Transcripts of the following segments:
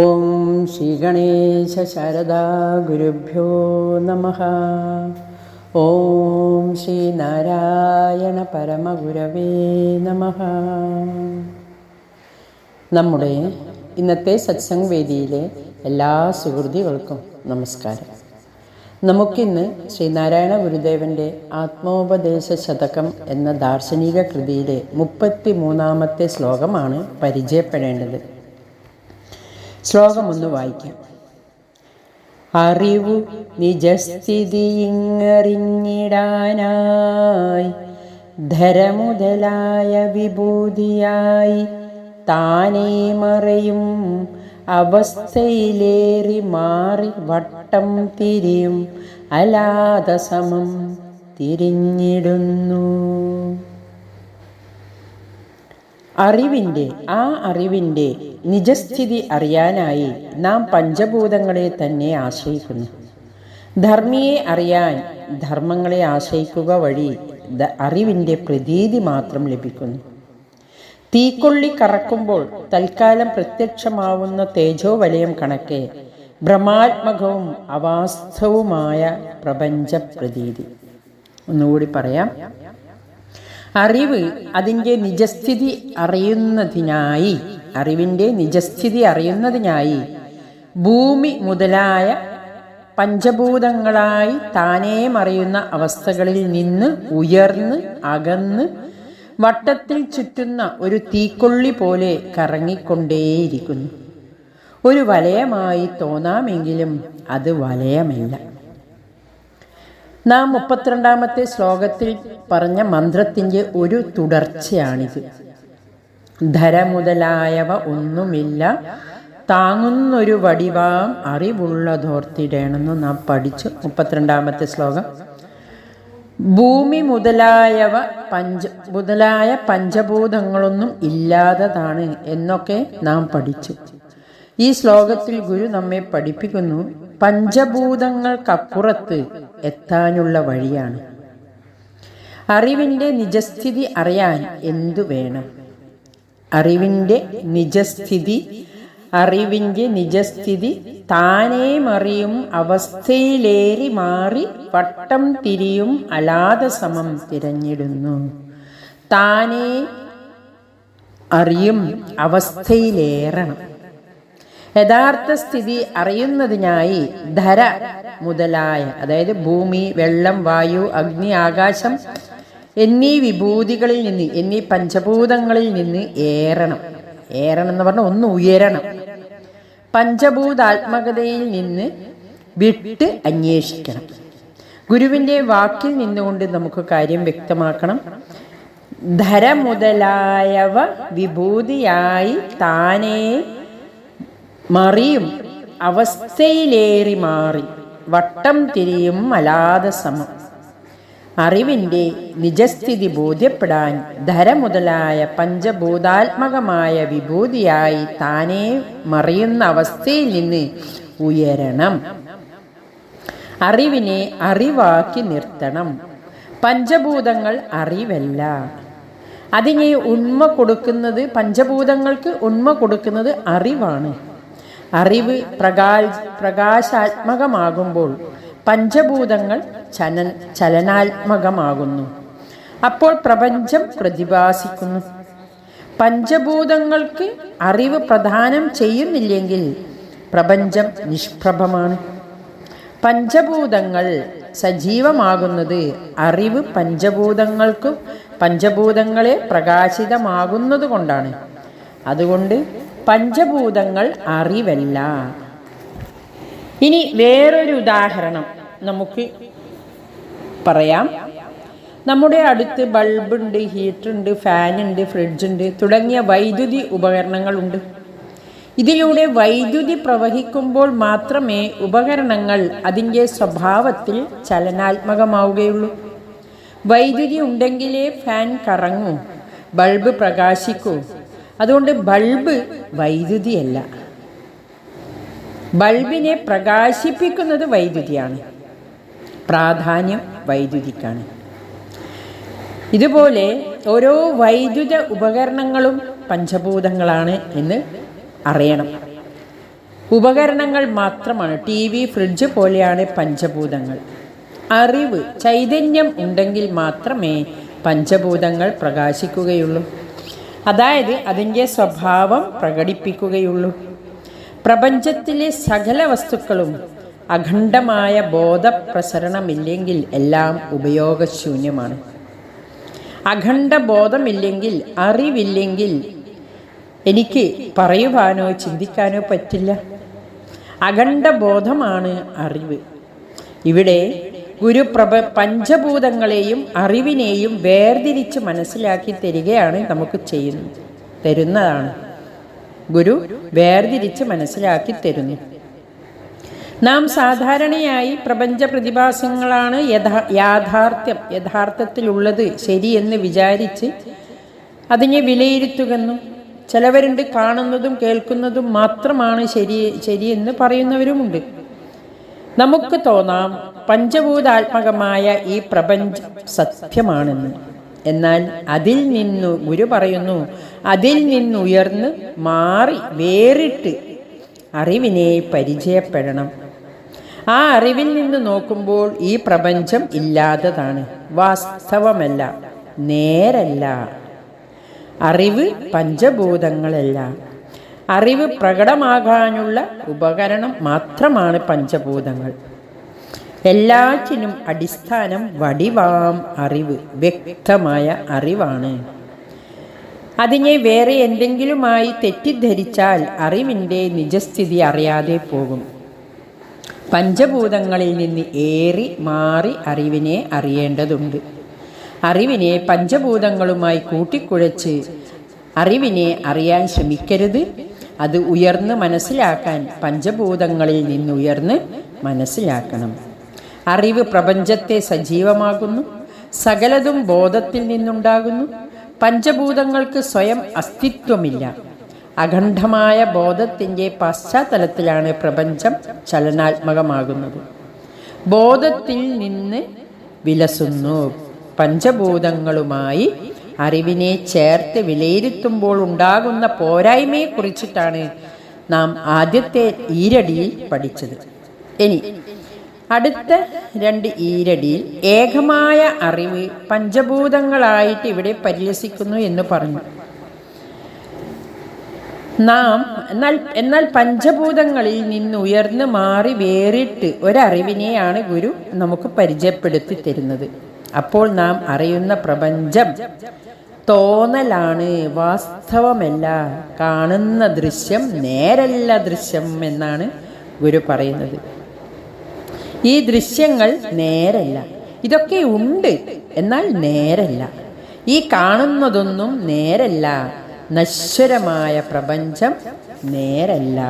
ഓം ശ്രീ ഗണേശ ശാരദാ ഗുരുഭ്യോ നമ. ഓം ശ്രീ നാരായണ പരമഗുരവേ നമ. നമ്മുടെ ഇന്നത്തെ സത്സംഗ് വേദിയിലെ എല്ലാ സുഹൃതികൾക്കും നമസ്കാരം. നമുക്കിന്ന് ശ്രീനാരായണ ഗുരുദേവന്റെ ആത്മോപദേശ ശതകം എന്ന ദാർശനിക കൃതിയിലെ മുപ്പത്തി മൂന്നാമത്തെ ശ്ലോകമാണ് പരിചയപ്പെടേണ്ടത്. ശ്ലോകം ഒന്ന് വായിക്കാം. അറിവു നിജസ്ഥിതിയിങ്ങറിഞ്ഞിടാനായി ധരമുതലായ വിഭൂതിയായി താനേ മറയും അവസ്ഥയിലേറി മാറി വട്ടം തിരിയും അലാതസമം തിരിഞ്ഞിടുന്നു. അറിവിന്റെ ആ അറിവിന്റെ നിജസ്ഥിതി അറിയാനായി നാം പഞ്ചഭൂതങ്ങളെ തന്നെ ആശ്രയിക്കുന്നു. ധർമ്മിയെ അറിയാൻ ധർമ്മങ്ങളെ ആശ്രയിക്കുക വഴി അറിവിന്റെ പ്രതീതി മാത്രം ലഭിക്കുന്നു. തീക്കൊള്ളി കറക്കുമ്പോൾ തൽക്കാലം പ്രത്യക്ഷമാവുന്ന തേജോ വലയം കണക്കെ ഭ്രമാത്മകവും അവാസ്തവുമായ പ്രപഞ്ച പ്രതീതി ഒന്നുകൂടി പറയാം. അറിവ് അതിന്റെ നിജസ്ഥിതി അറിയുന്നതിനായി അറിവിന്റെ നിജസ്ഥിതി അറിയുന്നതിനായി ഭൂമി മുതലായ പഞ്ചഭൂതങ്ങളായി താനേ മറിയുന്ന അവസ്ഥകളിൽ നിന്ന് ഉയർന്ന് അകന്ന് വട്ടത്തിൽ ചുറ്റുന്ന ഒരു തീക്കൊള്ളി പോലെ കറങ്ങിക്കൊണ്ടേയിരിക്കുന്നു. ഒരു വലയമായി തോന്നാമെങ്കിലും അത് വലയമല്ല. നാം മുപ്പത്തിരണ്ടാമത്തെ ശ്ലോകത്തിൽ പറഞ്ഞ മന്ത്രത്തിന്റെ ഒരു തുടർച്ചയാണിത്. ധര മുതലായവ ഒന്നുമില്ല താങ്ങുന്നൊരു വടിവാം അറിവുള്ളതോർത്തിടേണമെന്ന് നാം പഠിച്ചു. മുപ്പത്തിരണ്ടാമത്തെ ശ്ലോകം. ഭൂമി മുതലായവ പഞ്ച മുതലായ പഞ്ചഭൂതങ്ങളൊന്നും ഇല്ലാത്തതാണ് എന്നൊക്കെ നാം പഠിച്ചു. ഈ ശ്ലോകത്തിൽ ഗുരു നമ്മെ പഠിപ്പിക്കുന്നു പഞ്ചഭൂതങ്ങൾക്കപ്പുറത്ത് എത്താനുള്ള വഴിയാണ്. അറിവിന്റെ നിജസ്ഥിതി അറിയാൻ എന്തു വേണം? അറിവിന്റെ നിജസ്ഥിതി അറിവിന്റെ നിജസ്ഥിതി താനേ മറിയും അവസ്ഥയിലേറി മാറി വട്ടം തിരിയും അലാത സമം തിരഞ്ഞിടുന്നു. താനേ അറിയും അവസ്ഥയിലേറണം. യഥാർത്ഥ സ്ഥിതി അറിയുന്നതിനായി ധര മുതലായ അതായത് ഭൂമി വെള്ളം വായു അഗ്നി ആകാശം എന്നീ വിഭൂതികളിൽ നിന്ന് എന്നീ പഞ്ചഭൂതങ്ങളിൽ നിന്ന് ഏറണം. ഏറണം എന്ന് പറഞ്ഞാൽ ഒന്ന് ഉയരണം. പഞ്ചഭൂതാത്മകതയിൽ നിന്ന് വിട്ട് അന്വേഷിക്കണം. ഗുരുവിന്റെ വാക്കിൽ നിന്നുകൊണ്ട് നമുക്ക് കാര്യം വ്യക്തമാക്കണം. ധര മുതലായവ വിഭൂതിയായി താനേ മറിയും അവസ്ഥയിലേറി മാറി വട്ടം തിരിയും അലാത സമം. അറിവിന്റെ നിജസ്ഥിതി ബോധ്യപ്പെടാൻ ധര മുതലായ പഞ്ചഭൂതാത്മകമായ വിഭൂതിയായി താനെ മറിയുന്ന അവസ്ഥയിൽ നിന്ന് ഉയരണം. അറിവിനെ അറിവാക്കി നിർത്തണം. പഞ്ചഭൂതങ്ങൾ അറിവല്ല. അതിനെ ഉണ്മ കൊടുക്കുന്നത് പഞ്ചഭൂതങ്ങൾക്ക് ഉണ്മ കൊടുക്കുന്നത് അറിവാണ്. അറിവ് പ്രകാ പ്രകാശാത്മകമാകുമ്പോൾ പഞ്ചഭൂതങ്ങൾ ചലൻ ചലനാത്മകമാകുന്നു. അപ്പോൾ പ്രപഞ്ചം പ്രതിഭാസിക്കുന്നു. പഞ്ചഭൂതങ്ങൾക്ക് അറിവ് പ്രദാനം ചെയ്യുന്നില്ലെങ്കിൽ പ്രപഞ്ചം നിഷ്പ്രഭമാണ്. പഞ്ചഭൂതങ്ങൾ സജീവമാകുന്നത് അറിവ് പഞ്ചഭൂതങ്ങൾക്കും പഞ്ചഭൂതങ്ങളെ പ്രകാശിതമാകുന്നത് കൊണ്ടാണ് അതുകൊണ്ട് പഞ്ചഭൂതങ്ങൾ അറിവല്ല. ഇനി വേറൊരു ഉദാഹരണം നമുക്ക് പറയാം. നമ്മുടെ അടുത്ത് ബൾബുണ്ട് ഹീറ്ററുണ്ട് ഫാനുണ്ട് ഫ്രിഡ്ജുണ്ട് തുടങ്ങിയ വൈദ്യുതി ഉപകരണങ്ങളുണ്ട്. ഇതിലൂടെ വൈദ്യുതി പ്രവഹിക്കുമ്പോൾ മാത്രമേ ഉപകരണങ്ങൾ അതിന്റെ സ്വഭാവത്തിൽ ചലനാത്മകമാവുകയുള്ളൂ. വൈദ്യുതി ഉണ്ടെങ്കിലേ ഫാൻ കറങ്ങൂ ബൾബ് പ്രകാശിക്കൂ അതുകൊണ്ട് ബൾബ് വൈദ്യുതിയല്ല. ബൾബിനെ പ്രകാശിപ്പിക്കുന്നത് വൈദ്യുതിയാണ്. പ്രാധാന്യം വൈദ്യുതിക്കാണ്. ഇതുപോലെ ഓരോ വൈദ്യുത ഉപകരണങ്ങളും പഞ്ചഭൂതങ്ങളാണ് എന്ന് അറിയണം. ഉപകരണങ്ങൾ മാത്രമാണ് ടി വി ഫ്രിഡ്ജ് പോലെയാണ് പഞ്ചഭൂതങ്ങൾ. അറിവ് ചൈതന്യം ഉണ്ടെങ്കിൽ മാത്രമേ പഞ്ചഭൂതങ്ങൾ പ്രകാശിക്കുകയുള്ളൂ. അതായത് അതിന്റെ സ്വഭാവം പ്രകടിപ്പിക്കുകയുള്ളൂ. പ്രപഞ്ചത്തിലെ സകല വസ്തുക്കളും അഖണ്ഡമായ ബോധപ്രസരണമില്ലെങ്കിൽ എല്ലാം ഉപയോഗശൂന്യമാണ്. അഖണ്ഡ ബോധമില്ലെങ്കിൽ അറിവില്ലെങ്കിൽ എനിക്ക് പറയുവാനോ ചിന്തിക്കാനോ പറ്റില്ല. അഖണ്ഡ ബോധമാണ് അറിവ്. ഇവിടെ ഗുരു പ്രഭ പഞ്ചഭൂതങ്ങളെയും അറിവിനെയും വേർതിരിച്ച് മനസ്സിലാക്കി തരികയാണ് നമുക്ക് ചെയ്യുന്നത് തരുന്നതാണ്. ഗുരു വേർതിരിച്ച് മനസ്സിലാക്കി തരുന്നു. നാം സാധാരണയായി പ്രപഞ്ച പ്രതിഭാസങ്ങളാണ് യഥാ യാഥാർത്ഥ്യം യഥാർത്ഥത്തിലുള്ളത് ശരിയെന്ന് വിചാരിച്ച് അതിനെ വിലയിരുത്തുകെന്നും. ചിലവരുണ്ട് കാണുന്നതും കേൾക്കുന്നതും മാത്രമാണ് ശരി ശരിയെന്ന് പറയുന്നവരുമുണ്ട്. നമുക്ക് തോന്നാം പഞ്ചഭൂതാത്മകമായ ഈ പ്രപഞ്ചം സത്യമാണെന്ന്. എന്നാൽ അതിൽ നിന്നു ഗുരു പറയുന്നു അതിൽ നിന്നുയർന്ന് മാറി വേറിട്ട് അറിവിനെ പരിചയപ്പെടണം. ആ അറിവിൽ നിന്ന് നോക്കുമ്പോൾ ഈ പ്രപഞ്ചം ഇല്ലാത്തതാണ് വാസ്തവമല്ല നേരല്ല. അറിവ് പഞ്ചഭൂതങ്ങളല്ല. അറിവ് പ്രകടമാകാനുള്ള ഉപകരണം മാത്രമാണ് പഞ്ചഭൂതങ്ങൾ. എല്ലാറ്റിനും അടിസ്ഥാനം വടിവാം അറിവ് വ്യക്തമായ അറിവാണ്. അതിനെ വേറെ എന്തെങ്കിലുമായി തെറ്റിദ്ധരിച്ചാൽ അറിവിന്റെ നിജസ്ഥിതി അറിയാതെ പോകും. പഞ്ചഭൂതങ്ങളിൽ നിന്ന് ഏറി മാറി അറിവിനെ അറിയേണ്ടതുണ്ട്. അറിവിനെ പഞ്ചഭൂതങ്ങളുമായി കൂട്ടിക്കുഴച്ച് അറിവിനെ അറിയാൻ ശ്രമിക്കരുത്. അത് ഉയർന്ന് മനസ്സിലാക്കാൻ പഞ്ചഭൂതങ്ങളിൽ നിന്നുയർന്ന് മനസ്സിലാക്കണം. അറിവ് പ്രപഞ്ചത്തെ സജീവമാകുന്നു സകലതും ബോധത്തിൽ നിന്നുണ്ടാകുന്നു പഞ്ചഭൂതങ്ങൾക്ക് സ്വയം അസ്തിത്വമില്ല. അഖണ്ഡമായ ബോധത്തിന്റെ പശ്ചാത്തലത്തിലാണ് പ്രപഞ്ചം ചലനാത്മകമാകുന്നത്. ബോധത്തിൽ നിന്ന് വിലസുന്നു പഞ്ചഭൂതങ്ങളുമായി അറിവിനെ ചേർത്ത് വിലയിരുത്തുമ്പോൾ ഉണ്ടാകുന്ന പോരായ്മയെക്കുറിച്ചിട്ടാണ് നാം ആദ്യത്തെ ഈരടിയിൽ പഠിച്ചത്. ഇനി അടുത്ത രണ്ട് ഈരടിയിൽ ഏകമായ അറിവ് പഞ്ചഭൂതങ്ങളായിട്ട് ഇവിടെ പരിലസിക്കുന്നു എന്ന് പറഞ്ഞു. നാം എന്നാൽ എന്നാൽ പഞ്ചഭൂതങ്ങളിൽ നിന്ന് ഉയർന്ന് മാറി വേറിട്ട് ഒരറിവിനെയാണ് ഗുരു നമുക്ക് പരിചയപ്പെടുത്തി തരുന്നത്. അപ്പോൾ നാം അറിയുന്ന പ്രപഞ്ചം തോന്നലാണ് വാസ്തവമല്ല കാണുന്ന ദൃശ്യം നേരല്ല ദൃശ്യം എന്നാണ് ഗുരു പറയുന്നത്. ഈ ദൃശ്യങ്ങൾ നേരല്ല. ഇതൊക്കെ ഉണ്ട് എന്നാൽ നേരല്ല. ഈ കാണുന്നതൊന്നും നേരല്ല. നശ്വരമായ പ്രപഞ്ചം നേരല്ല.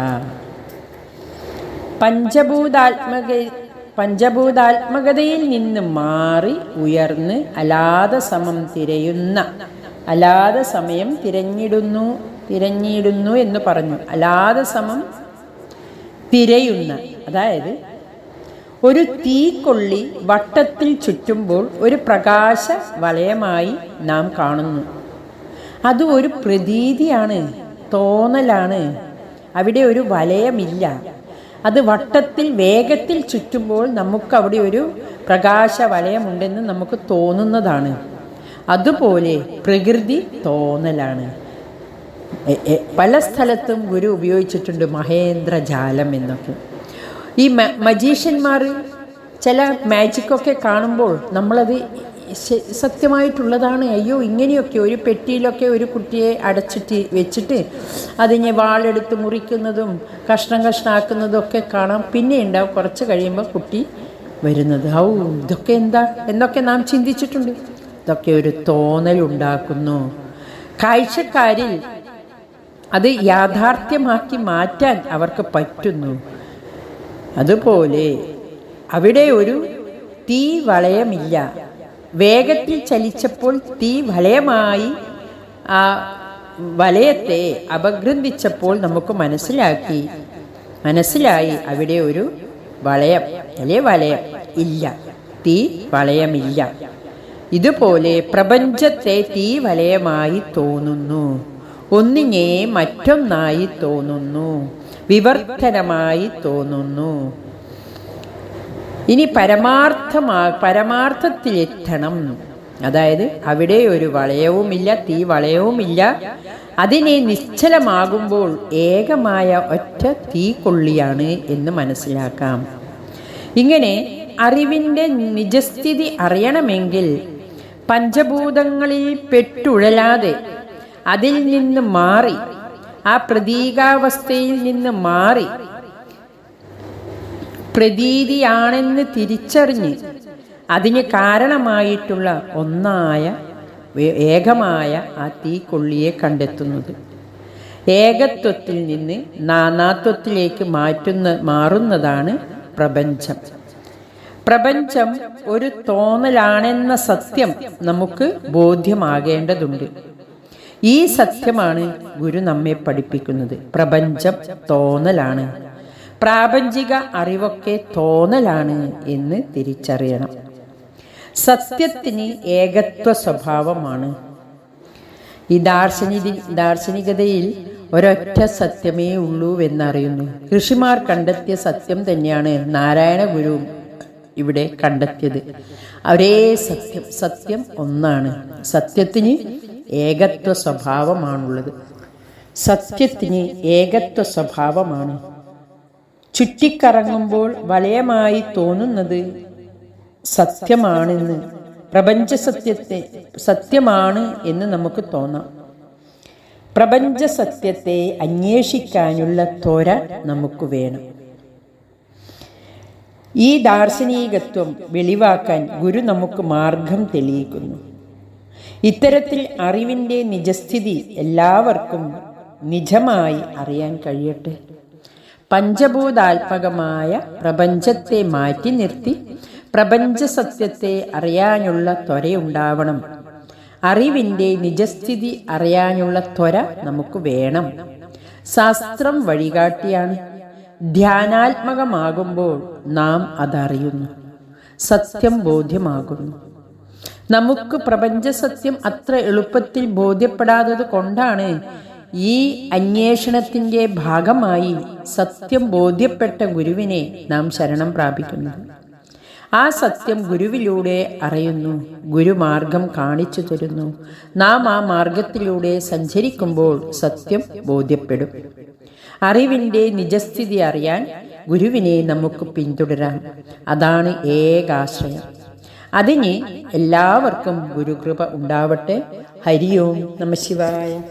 പഞ്ചഭൂതാത്മക പഞ്ചഭൂതാത്മകതയിൽ നിന്ന് മാറി ഉയർന്ന് അലാത സമം തിരയുന്ന അലാത സമയം തിരഞ്ഞിടുന്നു തിരഞ്ഞിടുന്നു എന്ന് പറഞ്ഞു. അലാത സമം തിരയുന്ന അതായത് ഒരു തീക്കൊള്ളി വട്ടത്തിൽ ചുറ്റുമ്പോൾ ഒരു പ്രകാശ വലയമായി നാം കാണുന്നു. അത് ഒരു പ്രതീതിയാണ് തോന്നലാണ്. അവിടെ ഒരു വലയമില്ല. അത് വട്ടത്തിൽ വേഗത്തിൽ ചുറ്റുമ്പോൾ നമുക്കവിടെ ഒരു പ്രകാശ വലയമുണ്ടെന്ന് നമുക്ക് തോന്നുന്നതാണ്. അതുപോലെ പ്രകൃതി തോന്നലാണ്. പല സ്ഥലത്തും ഗുരു ഉപയോഗിച്ചിട്ടുണ്ട് മഹേന്ദ്ര ജാലം എന്നൊക്കെ. ഈ മജീഷ്യന്മാർ ചില മാജിക്കൊക്കെ കാണുമ്പോൾ നമ്മളത് സത്യമായിട്ടുള്ളതാണ്. അയ്യോ ഇങ്ങനെയൊക്കെ ഒരു പെട്ടിയിലൊക്കെ ഒരു കുട്ടിയെ അടച്ചിട്ട് വെച്ചിട്ട് അതിനെ വാളെടുത്ത് മുറിക്കുന്നതും കഷ്ണം കഷ്ണാക്കുന്നതും ഒക്കെ കാണാം. പിന്നെ ഉണ്ടാവും കുറച്ച് കഴിയുമ്പോൾ കുട്ടി വരുന്നത്. ഔ ഇതൊക്കെ എന്താ? എന്നൊക്കെ നാം ചിന്തിച്ചിട്ടുണ്ട്. ഇതൊക്കെ ഒരു തോന്നലുണ്ടാക്കുന്നു കാഴ്ചക്കാരിൽ അത് യാഥാർത്ഥ്യമാക്കി മാറ്റാൻ അവർക്ക് പറ്റുന്നു. അതുപോലെ അവിടെ ഒരു തീ വളയമില്ല വേഗത്തിൽ ചലിച്ചപ്പോൾ തീ വളയമായി ആ വലയത്തെ അപഗ്രന്ഥിച്ചപ്പോൾ നമുക്ക് മനസ്സിലാക്കി. മനസ്സിലായി അവിടെ ഒരു വളയം അല്ലെ വലയം ഇല്ല. തീ വളയമില്ല. ഇതുപോലെ പ്രപഞ്ചത്തെ തീ വലയമായി തോന്നുന്നു. ഒന്നിനെ മറ്റൊന്നായി തോന്നുന്നു. വിവർത്തനമായി തോന്നുന്നു. ഇനി പരമാർത്ഥമാ പരമാർത്ഥത്തിലെത്തണം. അതായത് അവിടെ ഒരു വളയവുമില്ല തീ വളയവുമില്ല. അതിനെ നിശ്ചലമാകുമ്പോൾ ഏകമായ ഒറ്റ തീ കൊള്ളിയാണ് എന്ന് മനസ്സിലാക്കാം. ഇങ്ങനെ അറിവിന്റെ നിജസ്ഥിതി അറിയണമെങ്കിൽ പഞ്ചഭൂതങ്ങളിൽ പെട്ടുഴലാതെ അതിൽ നിന്ന് മാറി ആ പ്രതീകാവസ്ഥയിൽ നിന്ന് മാറി പ്രതീതിയാണെന്ന് തിരിച്ചറിഞ്ഞ് അതിന് കാരണമായിട്ടുള്ള ഒന്നായ ഏകമായ ആ തീക്കൊള്ളിയെ കണ്ടെത്തുന്നത്. ഏകത്വത്തിൽ നിന്ന് നാനാത്വത്തിലേക്ക് മാറ്റുന്ന മാറുന്നതാണ് പ്രപഞ്ചം. പ്രപഞ്ചം ഒരു തോന്നലാണെന്ന സത്യം നമുക്ക് ബോധ്യമാകേണ്ടതുണ്ട്. ഈ സത്യമാണ് ഗുരു നമ്മെ പഠിപ്പിക്കുന്നത്. പ്രപഞ്ചം തോന്നലാണ്. പ്രാപഞ്ചിക അറിവൊക്കെ തോന്നലാണ് എന്ന് തിരിച്ചറിയണം. സത്യത്തിന് ഏകത്വ സ്വഭാവമാണ് ഈ ദാർശനിക ദാർശനികതയിൽ ഒരൊറ്റ സത്യമേ ഉള്ളൂ എന്നറിയുന്നു. ഋഷിമാർ കണ്ടെത്തിയ സത്യം തന്നെയാണ് നാരായണ ഗുരു ഇവിടെ കണ്ടെത്തിയത്. ഒരേ സത്യം സത്യം ഒന്നാണ്. സത്യത്തിന് ഏകത്വ സ്വഭാവമാണുള്ളത് സത്യത്തിന് ഏകത്വ സ്വഭാവമാണ് ചുറ്റിക്കറങ്ങുമ്പോൾ വലയമായി തോന്നുന്നത് സത്യമാണെന്ന് പ്രപഞ്ച സത്യത്തെ സത്യമാണ് എന്ന് നമുക്ക് തോന്നാം. പ്രപഞ്ച സത്യത്തെ അന്വേഷിക്കാനുള്ള ത്വര നമുക്ക് വേണം. ഈ ദാർശനികത്വം വെളിവാക്കാൻ ഗുരു നമുക്ക് മാർഗം തെളിയിക്കുന്നു. ഇത്തരത്തിൽ അറിവിന്റെ നിജസ്ഥിതി എല്ലാവർക്കും നിജമായി അറിയാൻ കഴിയട്ടെ. പഞ്ചഭൂതാത്മകമായ പ്രപഞ്ചത്തെ മാറ്റി നിർത്തി പ്രപഞ്ച സത്യത്തെ അറിയാനുള്ള ത്വരയുണ്ടാവണം അറിവിന്റെ നിജസ്ഥിതി അറിയാനുള്ള ത്വര നമുക്ക് വേണം. ശാസ്ത്രം വഴികാട്ടിയാണ്. ധ്യാനാത്മകമാകുമ്പോൾ നാം അതറിയുന്നു. സത്യം ബോധ്യമാകുന്നു. നമുക്ക് പ്രപഞ്ച സത്യം അത്ര എളുപ്പത്തിൽ ബോധ്യപ്പെടാത്തത് കൊണ്ടാണ് ഈ അന്വേഷണത്തിന്റെ ഭാഗമായി സത്യം ബോധ്യപ്പെട്ട ഗുരുവിനെ നാം ശരണം പ്രാപിക്കുന്നു. ആ സത്യം ഗുരുവിലൂടെ അറിയുന്നു ഗുരുമാർഗം കാണിച്ചു തരുന്നു. നാം ആ മാർഗത്തിലൂടെ സഞ്ചരിക്കുമ്പോൾ സത്യം ബോധ്യപ്പെടും. അറിവിന്റെ നിജസ്ഥിതി അറിയാൻ ഗുരുവിനെ നമുക്ക് പിന്തുടരാം. അതാണ് ഏകാശ്രയം. അതിന് എല്ലാവർക്കും ഗുരുകൃപ ഉണ്ടാവട്ടെ. ഹരിയോം നമ ശിവായ.